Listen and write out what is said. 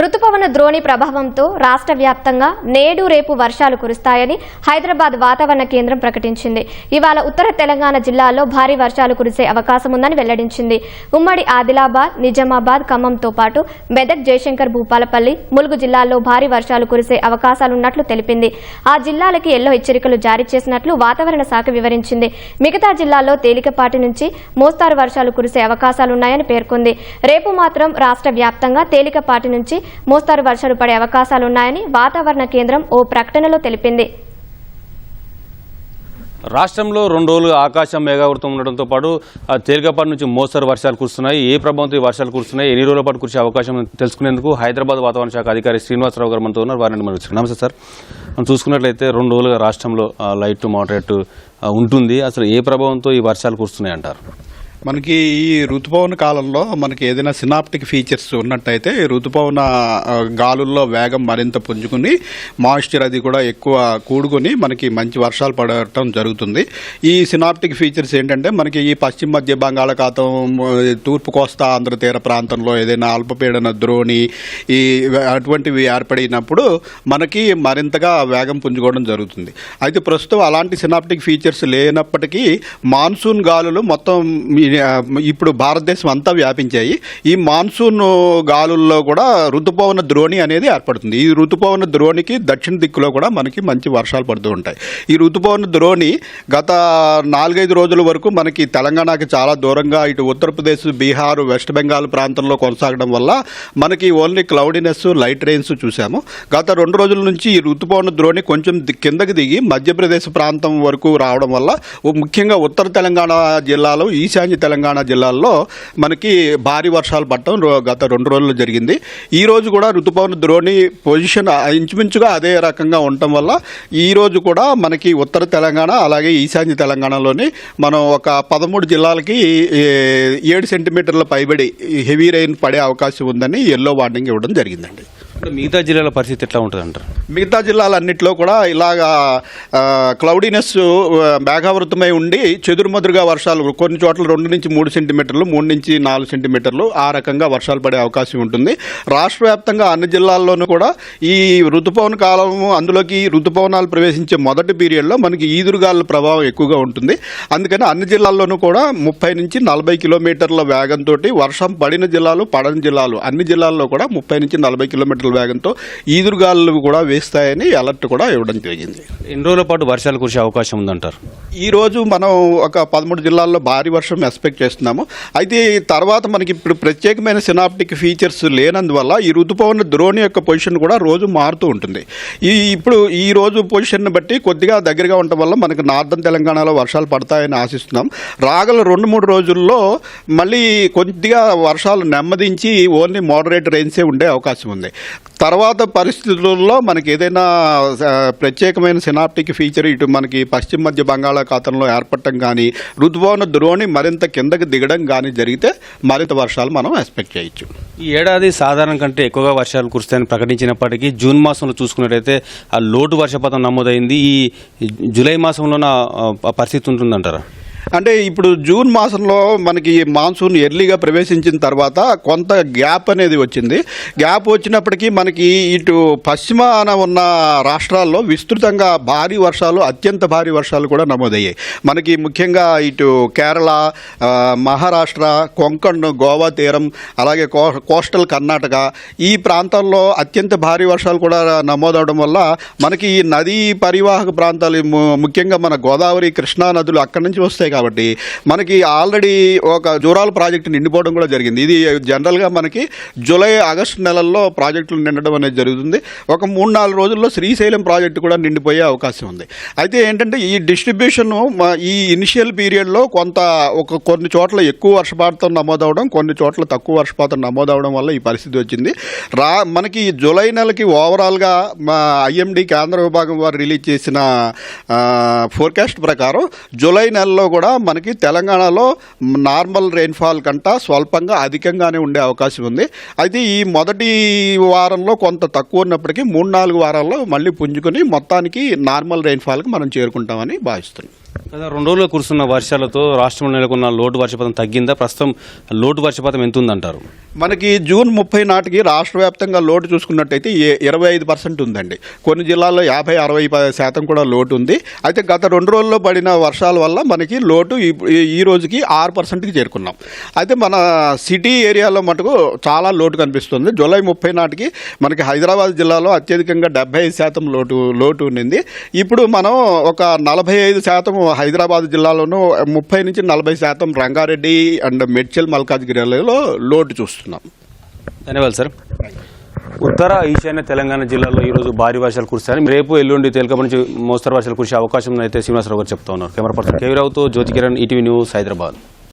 రుతుపవన ద్రోణి ప్రభావంతో రాష్ట్ర వ్యాప్తంగా నేడు రేపు వర్షాలు కురుస్తాయని హైదరాబాద్ వాతావరణ కేంద్రం ప్రకటించింది. ఇవాళ ఉత్తర తెలంగాణ జిల్లాల్లో భారీ వర్షాలు కురిసే అవకాశం ఉందని వెల్లడించింది. ఉమ్మడి ఆదిలాబాద్ నిజామాబాద్ ఖమ్మంతో పాటు మెదక్ జయశంకర్ భూపాలపల్లి ములుగు జిల్లాల్లో భారీ వర్షాలు కురిసే అవకాశాలున్నట్లు తెలిపింది. ఆ జిల్లాలకి ఎల్లో హెచ్చరికలు జారీ చేసినట్లు వాతావరణ శాఖ వివరించింది. మిగతా జిల్లాల్లో తేలికపాటి నుంచి మోస్తారు వర్షాలు కురిసే అవకాశాలున్నాయని పేర్కొంది. రేపు మాత్రం రాష్ట్ర వ్యాప్తంగా తేలికపాటి నుంచి మోస్తారు వర్షాలు పడే అవకాశాలున్నాయని వాతావరణ కేంద్రం ఓ ప్రకటనలో తెలిపింది. రాష్ట్రంలో రెండు రోజులుగా ఆకాశం మేఘావృతం ఉండడంతో పాటు తేలికపాటి నుంచి మోస్తరు వర్షాలు కురుస్తున్నాయి. ఏ ప్రభావంతో ఈ వర్షాలు కురుస్తున్నాయి? ఎన్ని రోజుల పాటు కురిసే అవకాశం తెలుసుకునేందుకు హైదరాబాద్ వాతావరణ శాఖ అధికారి శ్రీనివాసరావు గారు మనతో ఉన్నారు. వారిని మనం నమస్తే సార్. మనం చూసుకున్నట్లయితే రెండు రోజులుగా రాష్ట్రంలో లైట్ టు మోడరేట్ ఉంటుంది. అసలు ఏ ప్రభావంతో ఈ వర్షాలు కురుస్తున్నాయి అంటారు? మనకి ఈ ఋతుపవన కాలంలో మనకి ఏదైనా సినాప్టిక్ ఫీచర్స్ ఉన్నట్టయితే ఋతుపవన గాలుల్లో వేగం మరింత పుంజుకుని మాయిశ్చర్ అది కూడా ఎక్కువ కూడుకొని మనకి మంచి వర్షాలు పడటం జరుగుతుంది. ఈ సినాప్టిక్ ఫీచర్స్ ఏంటంటే మనకి ఈ పశ్చిమ మధ్య బంగాళాఖాతం తూర్పు కోస్తా ఆంధ్ర తీర ప్రాంతంలో ఏదైనా అల్పపీడన ద్రోణి ఈ అటువంటివి ఏర్పడినప్పుడు మనకి మరింతగా వేగం పుంజుకోవడం జరుగుతుంది. అయితే ప్రస్తుతం అలాంటి సినాప్టిక్ ఫీచర్స్ లేనప్పటికీ మాన్సూన్ గాలులు మొత్తం ఇప్పుడు భారతదేశం అంతా వ్యాపించాయి. ఈ మాన్సూన్ గాలుల్లో కూడా ఋతుపవన ద్రోణి అనేది ఏర్పడుతుంది. ఈ ఋతుపవన ద్రోణికి దక్షిణ దిక్కులో కూడా మనకి మంచి వర్షాలు పడుతూ ఉంటాయి. ఈ ఋతుపవన ద్రోణి గత నాలుగైదు రోజుల వరకు మనకి తెలంగాణకి చాలా దూరంగా ఇటు ఉత్తరప్రదేశ్ బీహార్ వెస్ట్ బెంగాల్ ప్రాంతంలో కొనసాగడం వల్ల మనకి ఓన్లీ క్లౌడినెస్ లైట్ రెయిన్స్ చూసాము గత రెండు రోజుల నుంచి ఈ ఋతుపవన ద్రోణి కొంచెం కిందకి దిగి మధ్యప్రదేశ్ ప్రాంతం వరకు రావడం వల్ల ఓ ముఖ్యంగా ఉత్తర తెలంగాణ జిల్లాలో ఈశాన్య తెలంగాణ జిల్లాల్లో మనకి భారీ వర్షాలు పడటం రో- గత రెండు రోజులు జరిగింది. ఈ రోజు కూడా రుతుపవన ద్రోణి పొజిషన్ ఇంచుమించుగా అదే రకంగా ఉండటం వల్ల ఈ రోజు కూడా మనకి ఉత్తర తెలంగాణ అలాగే ఈశాన్య తెలంగాణలోని మనం ఒక పదమూడు జిల్లాలకి ఏడు సెంటీమీటర్ల పైబడి హెవీ రైన్ పడే అవకాశం ఉందని ఎల్లో వార్నింగ్ ఇవ్వడం జరిగిందండి. ఇప్పుడు మిగతా జిల్లాల పరిస్థితి ఎట్లా ఉంటుంది అంటారు మిగతా జిల్లాలన్నింటిలో కూడా ఇలాగా క్లౌడీనెస్ మేఘావృతమై ఉండి చెదురుమదురుగా వర్షాలు కొన్ని చోట్ల రెండు నుంచి మూడు సెంటీమీటర్లు మూడు నుంచి నాలుగు సెంటీమీటర్లు ఆ రకంగా వర్షాలు పడే అవకాశం ఉంటుంది. రాష్ట్ర వ్యాప్తంగా అన్ని జిల్లాల్లోనూ కూడా ఈ ఋతుపవన కాలం అందులోకి ఋతుపవనాలు ప్రవేశించే మొదటి పీరియడ్లో మనకి ఈదురుగాల ప్రభావం ఎక్కువగా ఉంటుంది. అందుకని అన్ని జిల్లాల్లోనూ కూడా ముప్పై నుంచి నలభై కిలోమీటర్ల వేగంతో వర్షం పడిన జిల్లాలు పడని జిల్లాలు అన్ని జిల్లాల్లో కూడా ముప్పై నుంచి నలభై కిలోమీటర్ల వేగంతో ఈదురుగాలు కూడా వేస్తాయని అలర్ట్ కూడా ఇవ్వడం జరిగింది. ఎన్ని రోజుల పాటు వర్షాలు కురిసే అవకాశం ఉందంటారు? ఈ రోజు మనం ఒక పదమూడు జిల్లాల్లో భారీ వర్షం ఎక్స్పెక్ట్ చేస్తున్నాము. అయితే తర్వాత మనకి ఇప్పుడు ప్రత్యేకమైన సినాప్టిక్ ఫీచర్స్ లేనందువల్ల ఈ ఋతుపవన ద్రోణి యొక్క పొజిషన్ కూడా రోజు మారుతూ ఉంటుంది. ఈ ఇప్పుడు ఈ రోజు పొజిషన్ బట్టి కొద్దిగా దగ్గరగా ఉండటం వల్ల మనకి నార్థన్ తెలంగాణలో వర్షాలు పడతాయని ఆశిస్తున్నాం. రాగల రెండు మూడు రోజుల్లో మళ్ళీ కొద్దిగా వర్షాలు నెమ్మదించి ఓన్లీ మోడరేట్ రైన్సే ఉండే అవకాశం ఉంది. తర్వాత పరిస్థితుల్లో మనకి ఏదైనా ప్రత్యేకమైన సినాప్టిక్ ఫీచర్ ఇటు మనకి పశ్చిమ మధ్య బంగాళాఖాతంలో ఏర్పడటం కానీ ఋతుపవన ద్రోణి మరింత కిందకి దిగడం కానీ జరిగితే మరింత వర్షాలు మనం ఎక్స్పెక్ట్ చేయొచ్చు. ఈ ఏడాది సాధారణ కంటే ఎక్కువగా వర్షాలు కురుస్తాయని ప్రకటించినప్పటికీ జూన్ మాసంలో చూసుకున్నట్టయితే ఆ లోటు వర్షపాతం నమోదైంది. ఈ జూలై మాసంలోన పరిస్థితి ఉంటుందంటారా? అంటే ఇప్పుడు జూన్ మాసంలో మనకి మాన్సూన్ ఎర్లీగా ప్రవేశించిన తర్వాత కొంత గ్యాప్ అనేది వచ్చింది. గ్యాప్ వచ్చినప్పటికీ మనకి ఇటు పశ్చిమాన ఉన్న రాష్ట్రాల్లో విస్తృతంగా భారీ వర్షాలు అత్యంత భారీ వర్షాలు కూడా నమోదయ్యాయి. మనకి ముఖ్యంగా ఇటు కేరళ మహారాష్ట్ర కొంకణ్ గోవా తీరం అలాగే కో కోస్టల్ కర్ణాటక ఈ ప్రాంతాల్లో అత్యంత భారీ వర్షాలు కూడా నమోదవడం వల్ల మనకి ఈ నదీ పరివాహక ప్రాంతాలు ముఖ్యంగా మన గోదావరి కృష్ణా నదులు అక్కడి నుంచి వస్తాయి కాబట్టి మనకి ఆల్రెడీ ఒక జూరాల ప్రాజెక్టు నిండిపోవడం కూడా జరిగింది. ఇది జనరల్గా మనకి జూలై ఆగస్టు నెలల్లో ప్రాజెక్టులు నిండడం అనేది జరుగుతుంది. ఒక మూడు నాలుగు రోజుల్లో శ్రీశైలం ప్రాజెక్టు కూడా నిండిపోయే అవకాశం ఉంది. అయితే ఏంటంటే ఈ డిస్ట్రిబ్యూషన్ ఈ ఇనిషియల్ పీరియడ్లో కొంత ఒక కొన్ని చోట్ల ఎక్కువ వర్షపాతం నమోదవడం కొన్ని చోట్ల తక్కువ వర్షపాతం నమోదవడం వల్ల ఈ పరిస్థితి వచ్చింది. రా మనకి జూలై నెలకి ఓవరాల్గా మా ఐఎండి కేంద్ర విభాగం వారు రిలీజ్ చేసిన ఫోర్కాస్ట్ ప్రకారం జూలై నెలలో కూడా మనకి తెలంగాణలో నార్మల్ రెయిన్ఫాల్ కంట స్వల్పంగా అధికంగానే ఉండే అవకాశం ఉంది. అయితే ఈ మొదటి వారంలో కొంత తక్కువ ఉన్నప్పటికీ మూడు నాలుగు వారాల్లో మళ్ళీ పుంజుకొని మొత్తానికి నార్మల్ రెయిన్ఫాల్కి మనం చేరుకుంటామని భావిస్తున్నాం. గత రెండు రోజులు కురుస్తున్న వర్షాలతో రాష్ట్రంలో నెలకొన్న లోటు వర్షపాతం తగ్గిందా? ప్రస్తుతం లోటు వర్షపాతం ఎంత ఉందంటారు మనకి జూన్ ముప్పై నాటికి రాష్ట్ర వ్యాప్తంగా లోటు చూసుకున్నట్టయితే ఏ- ఇరవై ఐదు పర్సెంట్ ఉందండి. కొన్ని జిల్లాల్లో యాభై అరవై శాతం కూడా లోటు ఉంది. అయితే గత రెండు రోజుల్లో పడిన వర్షాల వల్ల మనకి లోటు ఈ- ఈ రోజుకి ఆరు పర్సెంట్కి చేరుకున్నాం. అయితే మన సిటీ ఏరియాలో మటుకు చాలా లోటు కనిపిస్తుంది. జూలై ముప్పై నాటికి మనకి హైదరాబాద్ జిల్లాలో అత్యధికంగా డెబ్బై ఐదు శాతం లోటు లోటు ఉండింది. ఇప్పుడు మనం ఒక నలభై ఐదు శాతం హైదరాబాద్ జిల్లాలోనూ ముప్పై నుంచి నలభై శాతం రంగారెడ్డి అండ్ మెడ్చల్ మల్కాజ్గిరిలో లోటు చూస్తున్నాం. ధన్యవాదాలు సార్. ఉత్తర ఈశాన్య తెలంగాణ జిల్లాలో ఈ రోజు భారీ వర్షాలు కురుస్తాయని రేపు ఎల్లుండి తేలికపటి నుంచి మోస్తరు వర్షాలు కురిసే అవకాశం అయితే శ్రీనివాసరావు గారు చెప్తా ఉన్నారు. కెమెరా పర్సన్ కేవీరావుతో జ్యోతి కిరణ్ ఈటీవీ న్యూస్ హైదరాబాద్.